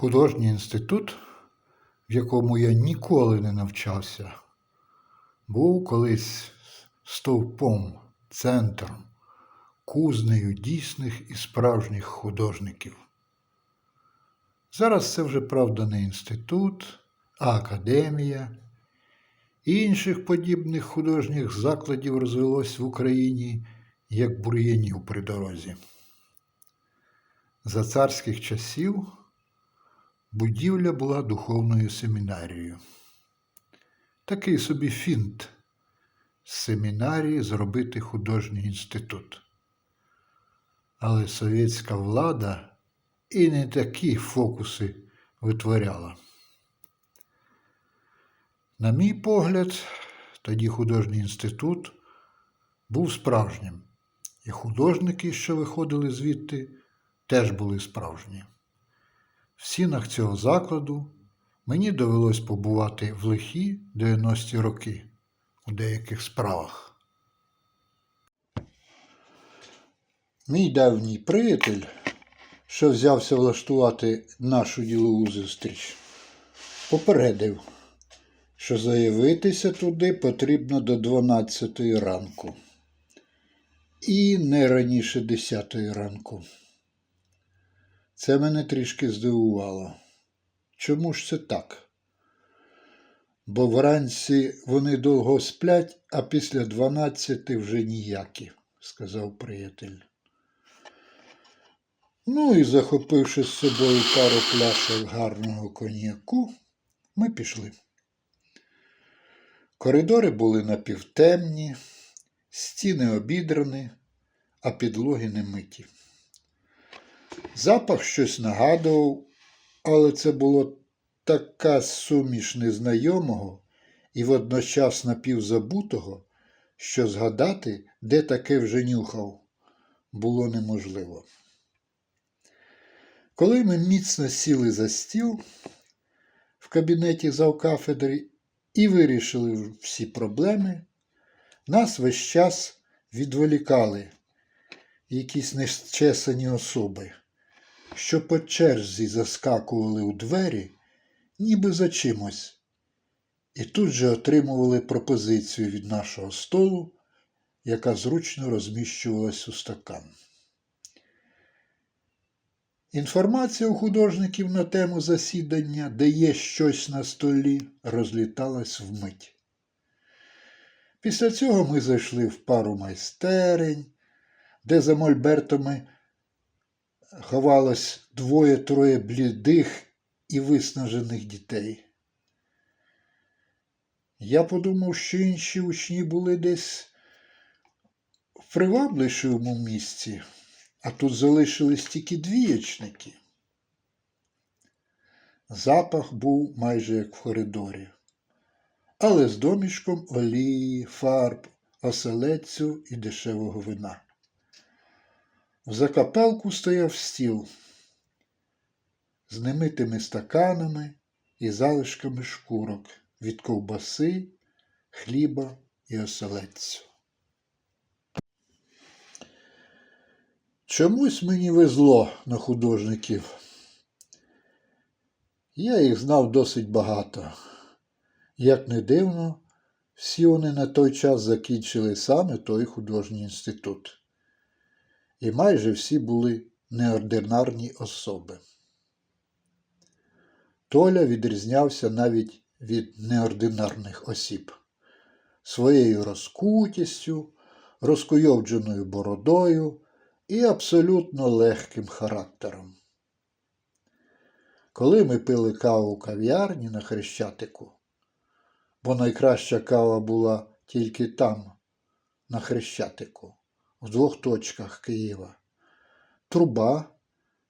Художній інститут, в якому я ніколи не навчався, був колись стовпом, центром, кузнею дійсних і справжніх художників. Зараз це вже, правда, не інститут, а академія. Інших подібних художніх закладів розвелось в Україні як бур'янів при дорозі. За царських часів будівля була духовною семінарією. Такий собі фінт з семінарії зробити художній інститут. Але совєтська влада і не такі фокуси витворяла. На мій погляд, тоді художній інститут був справжнім, і художники, що виходили звідти, теж були справжні. В стінах цього закладу мені довелось побувати в лихі 90-ті роки у деяких справах. Мій давній приятель, що взявся влаштувати нашу ділову зустріч, попередив, що заявитися туди потрібно до 12 ранку. І не раніше 10 ранку. Це мене трішки здивувало. Чому ж це так? Бо вранці вони довго сплять, а після 12 вже ніякі, сказав приятель. Ну і захопивши з собою пару пляшок гарного коньяку, ми пішли. Коридори були напівтемні, стіни обідрані, а підлоги не миті. Запах щось нагадував, але це було така суміш незнайомого і водночас напівзабутого, що згадати, де таке вже нюхав, було неможливо. Коли ми міцно сіли за стіл в кабінеті завкафедри і вирішили всі проблеми, нас весь час відволікали якісь нещесані особи, що по черзі заскакували у двері, ніби за чимось, і тут же отримували пропозицію від нашого столу, яка зручно розміщувалась у стакан. Інформація у художників на тему засідання, де є щось на столі, розліталась вмить. Після цього ми зайшли в пару майстерень, де за мольбертами ховалось двоє-троє блідих і виснажених дітей. Я подумав, що інші учні були десь в привабливішому місці, а тут залишились тільки двієчники. Запах був майже як в коридорі, але з домішком олії, фарб, оселедцю і дешевого вина. В закапелку стояв стіл з немитими стаканами і залишками шкурок від ковбаси, хліба і оселедцю. Чомусь мені везло на художників. Я їх знав досить багато. Як не дивно, всі вони на той час закінчили саме той художній інститут і майже всі були неординарні особи. Толя відрізнявся навіть від неординарних осіб своєю розкутістю, розкуйовдженою бородою і абсолютно легким характером. Коли ми пили каву у кав'ярні на Хрещатику, бо найкраща кава була тільки там, на Хрещатику, в двох точках Києва. Труба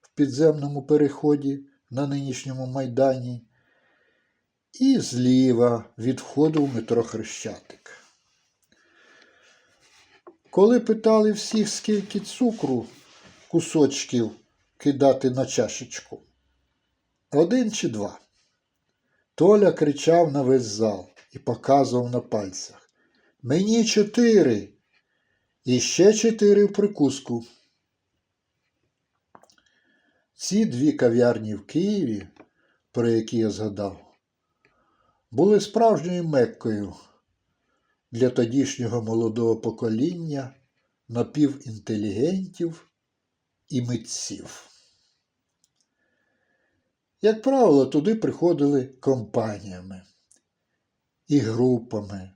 в підземному переході на нинішньому майдані, і зліва від входу в метро Хрещатик. Коли питали всіх, скільки цукру кусочків кидати на чашечку, один чи два. Толя кричав на весь зал і показував на пальцях. Мені чотири. І ще чотири в прикуску. Ці дві кав'ярні в Києві про які я згадав, були справжньою меккою для тодішнього молодого покоління напівінтелігентів і митців. Як правило, туди приходили компаніями і групами,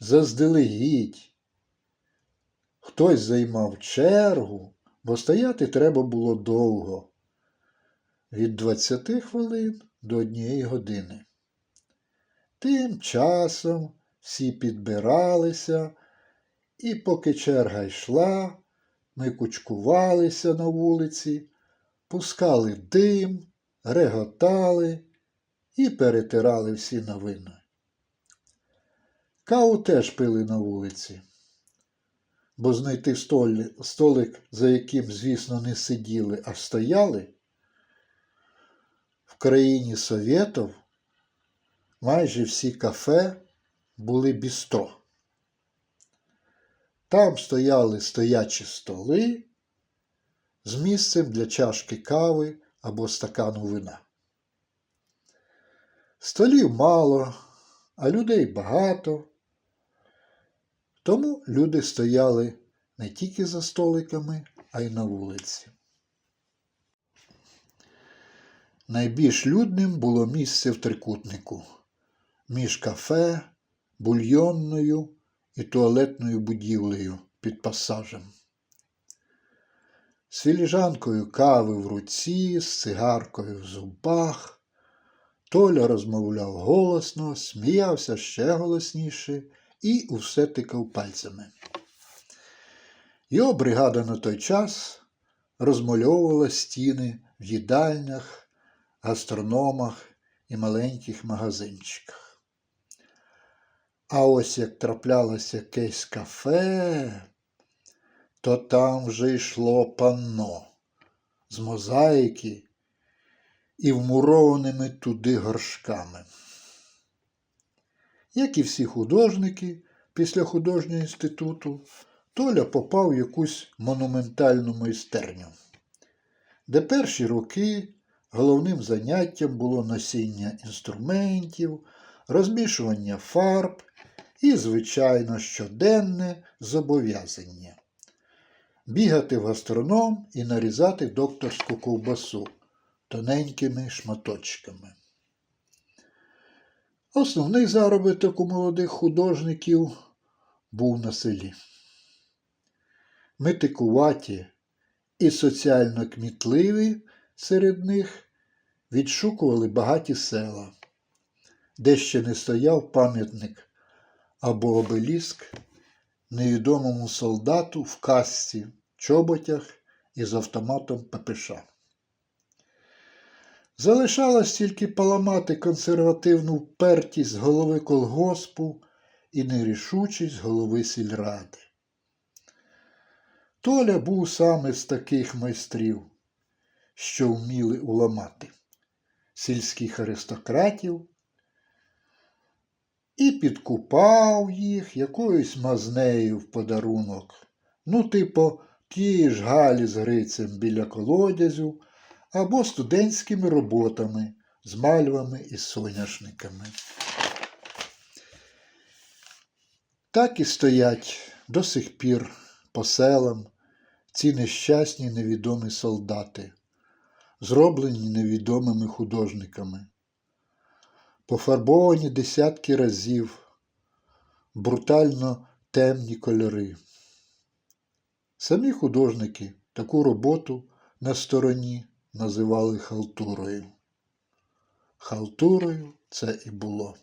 заздалегідь. Хтось займав чергу, бо стояти треба було довго від 20 хвилин до однієї години. Тим часом всі підбиралися, і поки черга йшла, ми кучкувалися на вулиці, пускали дим, реготали і перетирали всі новини. Каву теж пили на вулиці, бо знайти столик, за яким, звісно, не сиділи, а стояли, в країні Совєтів майже всі кафе були бістро. Там стояли стоячі столи з місцем для чашки кави або стакану вина. Столів мало, а людей багато. Тому люди стояли не тільки за столиками, а й на вулиці. Найбільш людним було місце в трикутнику між кафе, бульйонною і туалетною будівлею під пасажем. З філіжанкою кави в руці, з цигаркою в зубах. Толя розмовляв голосно, сміявся ще голосніше і усе тикав пальцями. Його бригада на той час розмальовувала стіни в їдальнях, гастрономах і маленьких магазинчиках. А ось як траплялося якесь кафе, то там вже йшло панно з мозаїки і вмурованими туди горшками. Як і всі художники після художнього інституту, Толя попав в якусь монументальну майстерню, де перші роки головним заняттям було носіння інструментів, розмішування фарб і, звичайно, щоденне зобов'язання бігати в гастроном і нарізати докторську ковбасу тоненькими шматочками. Основний заробіток у молодих художників був на селі. Метикуваті і соціально кмітливі серед них відшукували багаті села, де ще не стояв пам'ятник або обеліск невідомому солдату в касці, чоботях і з автоматом ППШ. Залишалось тільки поламати консервативну впертість голови колгоспу і нерішучість голови сільради. Толя був саме з таких майстрів, що вміли уламати сільських аристократів і підкупав їх якоюсь мазнею в подарунок, ну, типу, тієї ж галі з грицем біля колодязю або студентськими роботами з мальвами і соняшниками. Так і стоять до сих пір по селам ці нещасні невідомі солдати, зроблені невідомими художниками, пофарбовані десятки разів, брутально темні кольори. Самі художники таку роботу на стороні називали халтурою. Халтурою це і було.